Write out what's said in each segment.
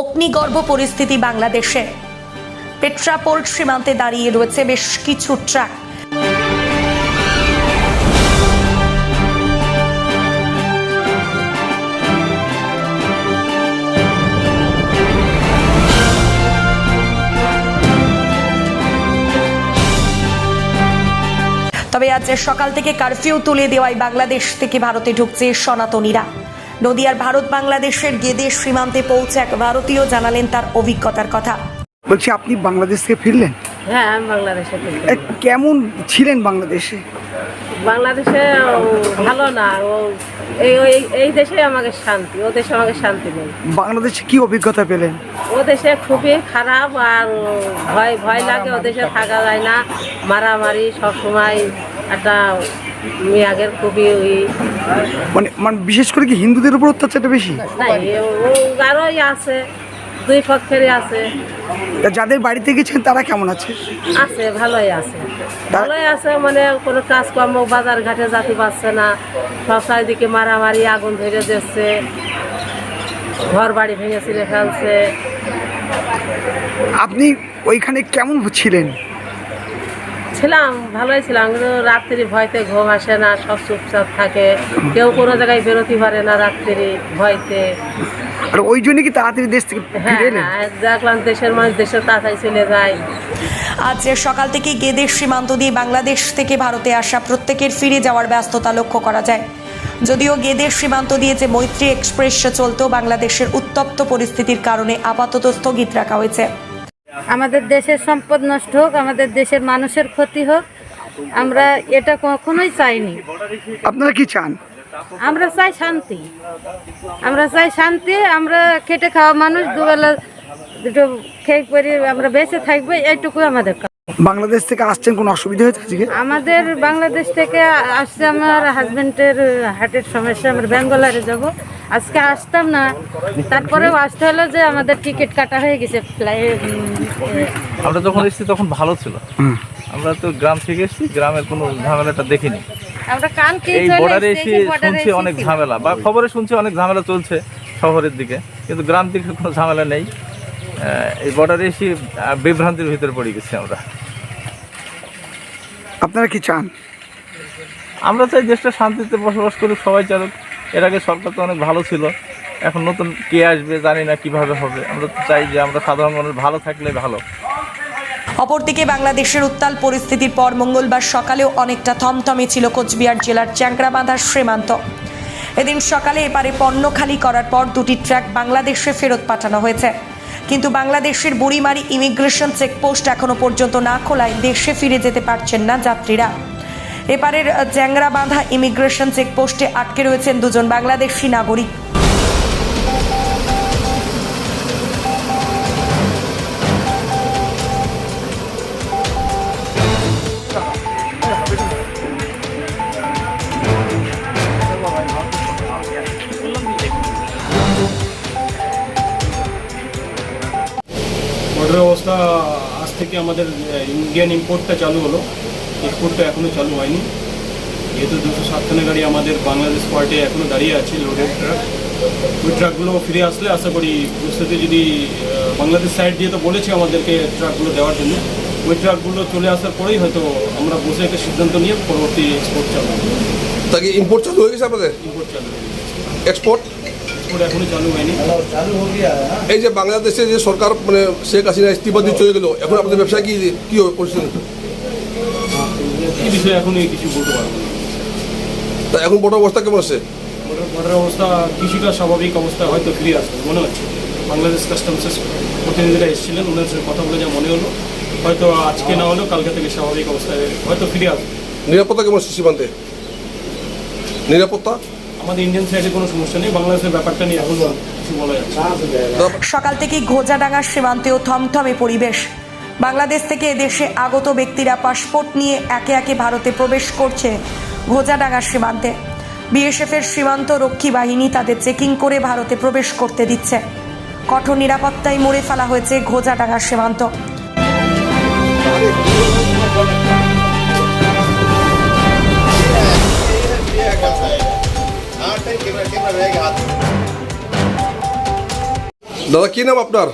অগ্নিগর্ভ পরিস্থিতি বাংলাদেশে। পেট্রাপোল সীমান্তে দাঁড়িয়ে রয়েছে বেশ কিছু ট্রাক। তবে আজ সকাল থেকে কারফিউ তুলে দেওয়ায় বাংলাদেশ থেকে ভারতে ঢুকছে সনাতনীরা। নদিয়ার ভারত বাংলাদেশের গেদে সীমান্তে পৌঁছে এক ভারতীয় জানালেন তার অভিজ্ঞতার কথা। বলছি আপনি বাংলাদেশ থেকে ফিরলেন? হ্যাঁ আমি বাংলাদেশে থাকি। কেমন ছিলেন বাংলাদেশে? বাংলাদেশে ভালো না ও এই ওই- এই দেশে আমাকে শান্তি ও দেশে আমাকে শান্তি নেই। বাংলাদেশে কি অভিজ্ঞতা পেলেন? ও দেশে খুবই খারাপ আর ভয় ভয় লাগে ও দেশে থাকা যায় না মারামারি সব সময় একটা মেয়াগের খুবই ওই মানে মানে বিশেষ করে কি হিন্দুদের উপর অত্যাচারটা বেশি? আরোই আছে দুই পক্ষেরই আছে। যাদের বাড়িতে গেছেন তারা কেমন আছে? আছে ভালোই আছে। ভালোই আছে মানে কোনো কাজকর্ম বাজার ঘাটে যাতে পারছে না সব চারিদিকে মারামারি আগুন ধরে দিচ্ছে ঘর বাড়ি ভেঙে ছিঁড়ে ফেলছে। আপনি ওইখানে কেমন ছিলেন? ছিলাম ভালোই ছিলাম কিন্তু রাত্রি ভয়তে ঘুম আসে না সব চুপচাপ থাকে। কেউ কোনো জায়গায় বেরোতে পারে না রাত্রি ভয়তে। আর ওই জন্য কি তাড়াতাড়ি দেশ থেকে হ্যাঁ ফিরে হ্যাঁ দেখলাম দেশের মানুষ দেশের তাড়াতাড়ি চলে যায়। আজ সকাল থেকে গেদের সীমান্ত দিয়ে বাংলাদেশ থেকে ভারতে আসা প্রত্যেকের ফিরে যাওয়ার ব্যস্ততা লক্ষ্য করা যায়। যদিও গেদের সীমান্ত দিয়ে যে মৈত্রী এক্সপ্রেস চলতো বাংলাদেশের উত্তপ্ত পরিস্থিতির কারণে আপাতত স্থগিত রাখা হয়েছে। আমাদের দেশের সম্পদ নষ্ট হোক আমাদের দেশের মানুষের ক্ষতি হোক আমরা এটা কখনোই চাইনি। আপনারা কি চান? আমরা চাই শান্তি। আমরা চাই শান্তি আমরা খেটে খাওয়া মানুষ দুবেলা দুটো খেয়ে পরে আমরা বেঁচে থাকব এইটুকু আমাদের বাংলাদেশ থেকে আসছেন কোনো অসুবিধা হয়েছে আজকে? আমাদের বাংলাদেশ থেকে আসছে আমার হাজব্যান্ডের হার্টের সমস্যা আমরা ব্যাঙ্গালোরে যাব। আজকে আসতাম না। তারপরেও আসতে হলো যে আমাদের টিকিট কাটা হয়ে গেছে আমরা যখন এসেছি তখন ভালো ছিল। আমরা তো গ্রাম থেকে এসেছি গ্রামের কোনো ঝামেলাটা দেখিনি। আমরা কালকে এই বর্ডারে এসে শুনছি অনেক ঝামেলা বা খবরে শুনছি অনেক ঝামেলা চলছে শহরের দিকে কিন্তু গ্রাম দিকে কোনো ঝামেলা নেই। এই বর্ডারে এসে বিভ্রান্তির ভিতরে পড়ে গেছি আমরা। আপনারা কি চান? আমরা চাই দেশটা শান্তিতে বসবাস করুক সবাই চালুক। এর আগে সরকার তো অনেক ভালো ছিল। এখন নতুন কে আসবে জানি না কীভাবে হবে। আমরা তো চাই যে আমরা সাধারণ মানুষ ভালো থাকলে ভালো। অপরদিকে বাংলাদেশের উত্তাল পরিস্থিতির পর মঙ্গলবার সকালেও অনেকটা থমথমে ছিল কোচবিহার জেলার চ্যাংরাবাঁধার সীমান্ত। এদিন সকালে এপারে পণ্য খালি করার পর দুটি ট্রাক বাংলাদেশে ফেরত পাঠানো হয়েছে। কিন্তু বাংলাদেশের বুড়িমারি ইমিগ্রেশন চেকপোস্ট এখনও পর্যন্ত না খোলায় দেশে ফিরে যেতে পারছেন না যাত্রীরা। এপারের চ্যাংরাবাঁধা ইমিগ্রেশন চেকপোস্টে আটকে রয়েছেন দুজন বাংলাদেশি নাগরিক। অবস্থা আজ থেকে আমাদের ইন্ডিয়ান ইম্পোর্টটা চালু হলো। এক্সপোর্টটা এখনও চালু হয়নি। যেহেতু দুশো সাতখানা গাড়ি আমাদের বাংলাদেশ পার্টে এখনও দাঁড়িয়ে আছে লোডেড ট্রাক ওই ট্রাকগুলো ফিরে আসলে আশা করি বুঝতে যদি বাংলাদেশ সাইড দিয়ে তো বলেছে আমাদেরকে ট্রাকগুলো দেওয়ার জন্য। ওই ট্রাকগুলো চলে আসার পরেই হয়তো আমরা বসে একটা সিদ্ধান্ত নিয়ে পরবর্তী এক্সপোর্ট চালু তাকে ইম্পোর্ট চালু হয়ে গেছে আপনাদের? ইম্পোর্ট চালু হয়ে গেছে। এক্সপোর্ট এক্সপোর্ট চালু হয়নি। এই যে বাংলাদেশে যে সরকার মানে শেখ হাসিনা ইস্তিফা দিয়ে চলে গেল এখন আপনাদের ব্যবসায় কি কি হবে পরিস্থিতি এই বিষয়ে এখনই কিছু বলতে পারব না। তা এখন বড় অবস্থা কেমন আছে? বর্ডার অবস্থা কিছুটা স্বাভাবিক অবস্থা হয়তো ফিরে আসবে মনে হচ্ছে। বাংলাদেশ কাস্টমসের প্রতিনিধিরা এসেছিলেন ওনার সাথে কথা বলে যা মনে হলো। হয়তো আজকে না হলেও কালকে থেকে স্বাভাবিক অবস্থায় হয়তো ফিরে আসবে। নিরাপত্তা কেমন আছে সীমান্তে? নিরাপত্তা? আমাদের ইন্ডিয়ান সাইডে কোনো সমস্যা নেই বাংলাদেশের ব্যাপারটা নিয়ে এখন কিছু বলা যাচ্ছে না। সকাল থেকেই ঘোজাডাঙ্গার সীমান্তেও থমথমে পরিবেশ। বাংলাদেশ থেকে এদেশে আগত ব্যক্তিরা পাসপোর্ট নিয়ে একে একে ভারতে প্রবেশ করছে ঘোজাডাঙ্গার সীমান্তে। বিএসএফের সীমান্ত রক্ষী বাহিনী তাদের চেকিং করে ভারতে প্রবেশ করতে দিচ্ছে। কঠোর নিরাপত্তায় মুড়ে ফেলা হয়েছে ঘোজাডাঙ্গার সীমান্ত। দাদা কি নাম আপনার?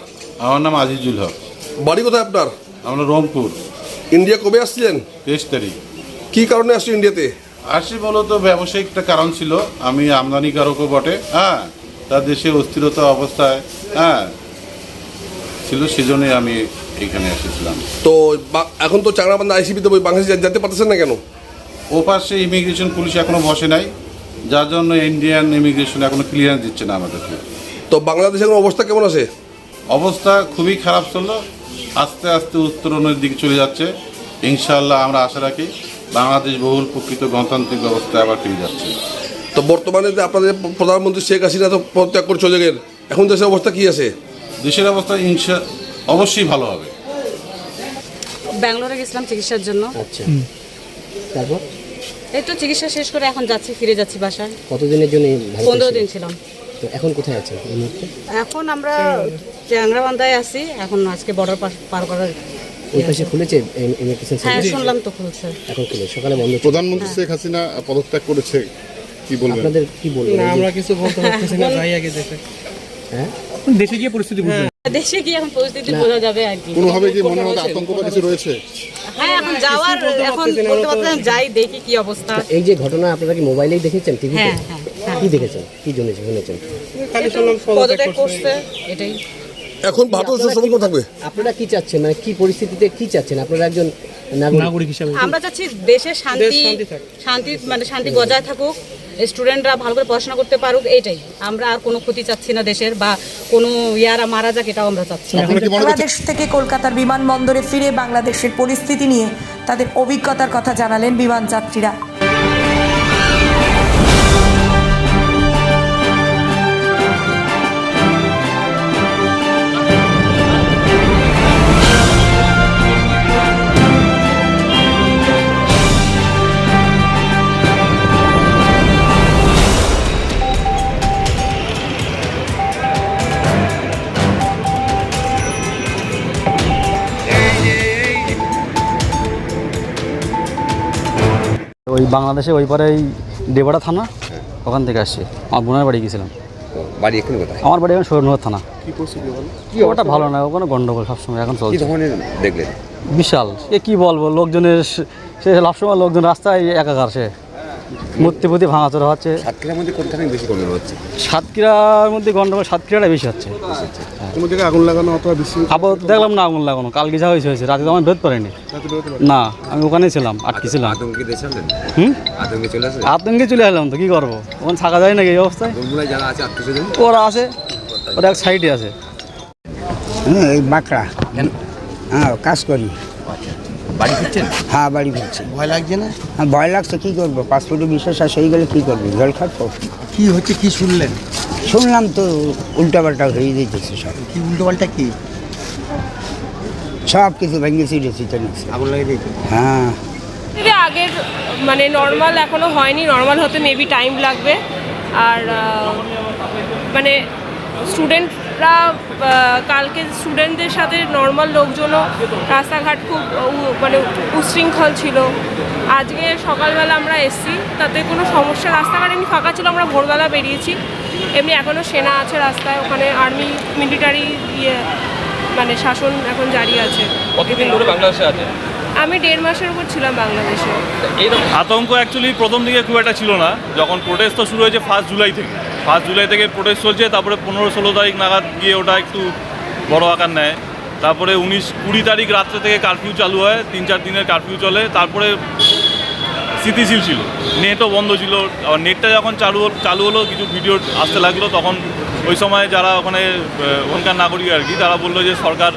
আমার নাম আজিজুল হক। বাড়ি কোথায় আপনার? আমরা রংপুর। ইন্ডিয়া কবে আসছিলেন? তেইশ তারিখ। কি কারণে আসছেন ইন্ডিয়াতে? আসি বলতো ব্যবসায়িক একটা কারণ ছিল। আমি আমদানিকারকও বটে হ্যাঁ? তার দেশে অস্থিরতা অবস্থায় হ্যাঁ? ছিল সেজন্যই আমি এখানে এসেছিলাম। তো এখন তো আইসিপিতে ওই বাংলাদেশ যেতে পারতেছেন না কেন? ও পাশে ইমিগ্রেশন পুলিশ এখনও বসে নাই। যার জন্য ইন্ডিয়ান ইমিগ্রেশন এখনও ক্লিয়ারেন্স দিচ্ছে না আমাদেরকে। তো বাংলাদেশের অবস্থা কেমন আছে? অবস্থা খুবই খারাপ ছিল আস্তে আস্তে উত্তরণের দিকে চলে যাচ্ছে। ইনশাল্লাহ আমরা আশা রাখি বাংলাদেশ বহুল প্রকৃত গণতান্ত্রিক ব্যবস্থা আবার ফিরে যাচ্ছে। তো বর্তমানে যে আপনাদের প্রধানমন্ত্রী শেখ হাসিনা তো পদত্যাগ করে চলে গেলেন এখন দেশের অবস্থা কি আছে? দেশের অবস্থা ইনশা অবশ্যই ভালো হবে। ব্যাঙ্গালোরে গেছিলাম চিকিৎসার জন্য। আচ্ছা। তারপর? এই তো চিকিৎসা শেষ করে এখন যাচ্ছি ফিরে যাচ্ছি বাসায়। কতদিনের জন্য পনেরো দিন ছিলাম। তো এখন কোথায় আছেন এই মুহূর্তে? এখন আমরা চ্যাংরাবান্ধায় আছি। এখন আজকে বর্ডার পার করার ওই পাশে খুলেছে ইমিগ্রেশন হ্যাঁ শুনলাম তো খুলছে। এখন খুলে সকালে বন্ধ প্রধানমন্ত্রী শেখ হাসিনা পদত্যাগ করেছে কি বলবেন? আপনাদের কি বলবেন? আমরা কিছু হ্যাঁ? দেশে গিয়ে এখন পরিস্থিতি বোঝা যাবে আর কি। কোনোভাবে কি মনের মধ্যে আতঙ্ক কিছু রয়েছে? হ্যাঁ এখন যাওয়ার এখন বলতে পারছেন যাই দেখি কি অবস্থা। এই যে ঘটনা আপনারা কি মোবাইলেই দেখেছেন টিভিতে হ্যাঁ। কি দেখেছেন? কি জন্য শুনেছেন? পদত্যাগ করছে। এটাই। এখন সম্পর্ক থাকবে? আপনারা কি চাচ্ছেন? মানে কি পরিস্থিতিতে কি চাচ্ছেন? আপনারা একজন নাগরিক। হিসাবে। আমরা চাচ্ছি দেশে শান্তি শান্তি মানে শান্তি বজায় থাকুক স্টুডেন্টরা ভালো করে পড়াশোনা করতে পারুক এইটাই। আমরা আর কোনো ক্ষতি চাচ্ছি না দেশের বা কোনো ইয়ারা মারা যাক এটাও আমরা চাচ্ছি না। বাংলাদেশ থেকে কলকাতার বিমানবন্দরে ফিরে বাংলাদেশের পরিস্থিতি নিয়ে তাদের অভিজ্ঞতার কথা জানালেন বিমান যাত্রীরা। বাংলাদেশে ওই পারে এই দেবাড়া থানা ওখান থেকে আসছি। আমার বোনের বাড়ি গেছিলাম। বাড়ি এখানে কোথায়? আমার বাড়ি এখন সৈরনগর থানা। কি ওটা ভালো না ওখানে গন্ডগোল সবসময় এখন চলছে। দেখলেন? বিশাল। এ কি বলব লোকজনের সে- সে সবসময় লোকজন রাস্তায় একাকার সে। মূর্তি প্রতি ভাঙাচোরা হচ্ছে। সাতক্ষীরার মধ্যে কোনখানে বেশি গন্ডগোল হচ্ছে? সাতক্ষীরার মধ্যে গন্ডগোল সাতক্ষীরাটা বেশি হচ্ছে। কোনো জায়গায় আগুন লাগানো অথবা বেশি আবার দেখলাম না আগুন লাগানো কালকে যা হয়েছে হয়েছে। রাতে তো আমার বেরোতে পারিনি। পারে না আমি ওখানেই ছিলাম আটকে ছিলাম। আতঙ্কে হুম? চলে আসে আতঙ্কে চলে এলাম তো কি করব? ওখানে থাকা যায় নাকি এই অবস্থায়? যারা আছে আত্মীয় ওরা আছে ওরা এক সাইডে আছে। হ্যাঁ এই বাঁকড়া। হ্যাঁ কাজ করি। বাড়ি ফিরছেন? হ্যাঁ বাড়ি ফিরছি। ভয় লাগছে না? হ্যাঁ ভয় লাগছে কী করব? পাসপোর্টে বিশ্বাস আর সেই গেলে কী করব? জল খাব। কি হচ্ছে কি শুনলেন? শুনলাম তো উল্টাপাল্টা হয়ে যেতেছে সব। কি উল্টোপাল্টা কি? সব কিছু ভেঙে ছিঁড়েছি তো নিচ্ছে আগুন লাগিয়ে দিয়েছে? হ্যাঁ। যদি আগের মানে নর্মাল এখনও হয়নি। নর্মাল হতে মেবি টাইম লাগবে। আর মানে স্টুডেন্টরা কালকে স্টুডেন্টদের সাথে নর্মাল লোকজনও রাস্তাঘাট খুব মানে উশৃঙ্খল ছিল। আজকে সকালবেলা আমরা এসছি তাতে কোনো সমস্যা রাস্তাঘাট এমনি ফাঁকা ছিল আমরা ভোরবেলা বেরিয়েছি। এমনি এখনও সেনা আছে রাস্তায় ওখানে আর্মি মিলিটারি ইয়ে মানে শাসন এখন জারি আছে। কতদিন ধরে বাংলাদেশে আছে? আমি দেড় মাসের উপর ছিলাম বাংলাদেশে। আতঙ্ক অ্যাকচুয়ালি প্রথম দিকে খুব একটা ছিল না যখন প্রোটেস্ট তো শুরু হয়েছে ফার্স্ট জুলাই থেকে। ফার্স্ট জুলাই থেকে প্রোটেস্ট চলছে, তারপরে পনেরো ষোলো তারিখ নাগাদ গিয়ে ওটা একটু বড় আকার নেয়। তারপরে উনিশ কুড়ি তারিখ রাত্রে থেকে কারফিউ চালু হয়, তিন চার দিনের কারফিউ চলে। তারপরে স্থিতিশীল ছিল, নেটও বন্ধ ছিল। আর নেটটা যখন চালু চালু হলো, কিছু ভিডিও আসতে লাগল, তখন ওই সময় যারা ওখানে ওখানকার নাগরিক আর কি, তারা বলল যে সরকার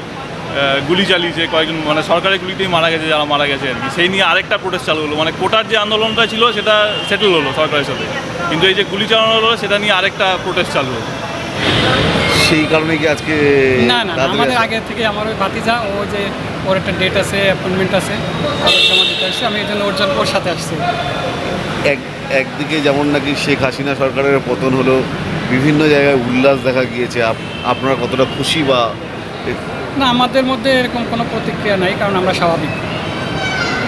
গুলি চালিয়েছে কয়েকজন মানে সরকারের গুলিতেই মারা গেছে যারা মারা গেছে আর কি। সেই নিয়ে আরেকটা প্রোটেস্ট চালু হলো। মানে কোটার যে আন্দোলনটা ছিল সেটা সেটেল হলো সরকারের সাথে। কিন্তু এই যে গুলি চালানো হলো সেটা নিয়ে আরেকটা প্রোটেস্ট চালু হলো। সেই কারণে কি আজকে না না আমাদের আগে থেকে আমার ওই ভাতিজা ও যে ওর একটা ডেট আছে অ্যাপয়েন্টমেন্ট আছে কাগজ জমা দিতে আসছে। আমি এই জন্য ওর জন্য ওর সাথে আসছি। এক একদিকে যেমন নাকি শেখ হাসিনা সরকারের পতন হলো বিভিন্ন জায়গায় উল্লাস দেখা গিয়েছে। আপ- আপনারা কতটা খুশি বা না, আমাদের মধ্যে এরকম কোনো প্রতিক্রিয়া নাই, কারণ আমরা স্বাভাবিক।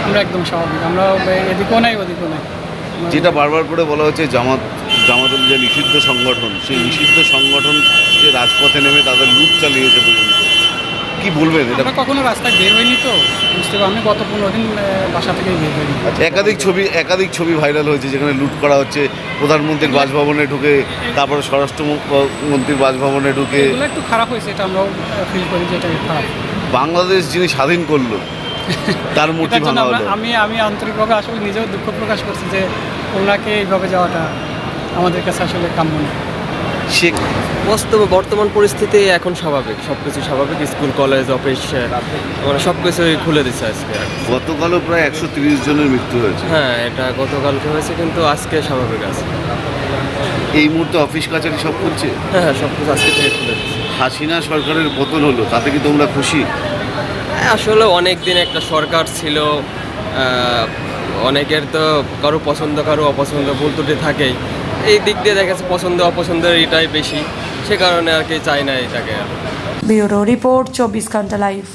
আমরা একদম স্বাভাবিক, আমরা এদিকেও নাই, ওদিকেও নাই। যেটা বারবার করে বলা হচ্ছে, জামাত জামাতুল যে নিষিদ্ধ সংগঠন, সেই নিষিদ্ধ সংগঠন যে রাজপথে নেমে তাদের লুট চালিয়েছে পর্যন্ত কি বলবেন এটা? আমরা কখনো রাস্তায় বের হইনি তো বুঝতে আমি গত পনেরো দিন বাসা থেকে বের হইনি। একাধিক ছবি একাধিক ছবি ভাইরাল হয়েছে যেখানে লুট করা হচ্ছে প্রধানমন্ত্রীর বাসভবনে ঢুকে তারপরে স্বরাষ্ট্র মন্ত্রীর বাসভবনে ঢুকে। এগুলো একটু খারাপ হয়েছে এটা আমরাও ফিল করি যে এটা খারাপ। বাংলাদেশ যিনি স্বাধীন করল তার মূর্তি ভাঙা হলো। আমি আমি আন্তরিকভাবে আসলে নিজেও দুঃখ প্রকাশ করছি যে ওনাকে এইভাবে যাওয়াটা আমাদের কাছে আসলে কাম্য না। সে বাস্তবে বর্তমান পরিস্থিতি এখন স্বাভাবিক। সব কিছু স্বাভাবিক স্কুল কলেজ অফিস মানে সব কিছুই খুলে দিচ্ছে আজকে। গতকালও প্রায় একশো তিরিশ জনের মৃত্যু হয়েছে। হ্যাঁ এটা গতকালকে হয়েছে কিন্তু আজকে স্বাভাবিক আছে। এই মুহূর্তে অফিস কাছারি সব খুলছে? হ্যাঁ হ্যাঁ সব কিছু আজকে থেকে খুলে দিচ্ছে হাসিনা সরকারের পতন হলো তাতে কি তোমরা খুশি? আসলে অনেক দিন একটা সরকার ছিল অনেকের তো কারও পছন্দ কারও অপছন্দ ভুল ত্রুটি থাকেই। এই দিক দিয়ে দেখা যাচ্ছে পছন্দ, অপছন্দের এটাই বেশি। সে কারণে আর কি চাই না এটাকে। ব্যুরো রিপোর্ট, চব্বিশ ঘণ্টা লাইভ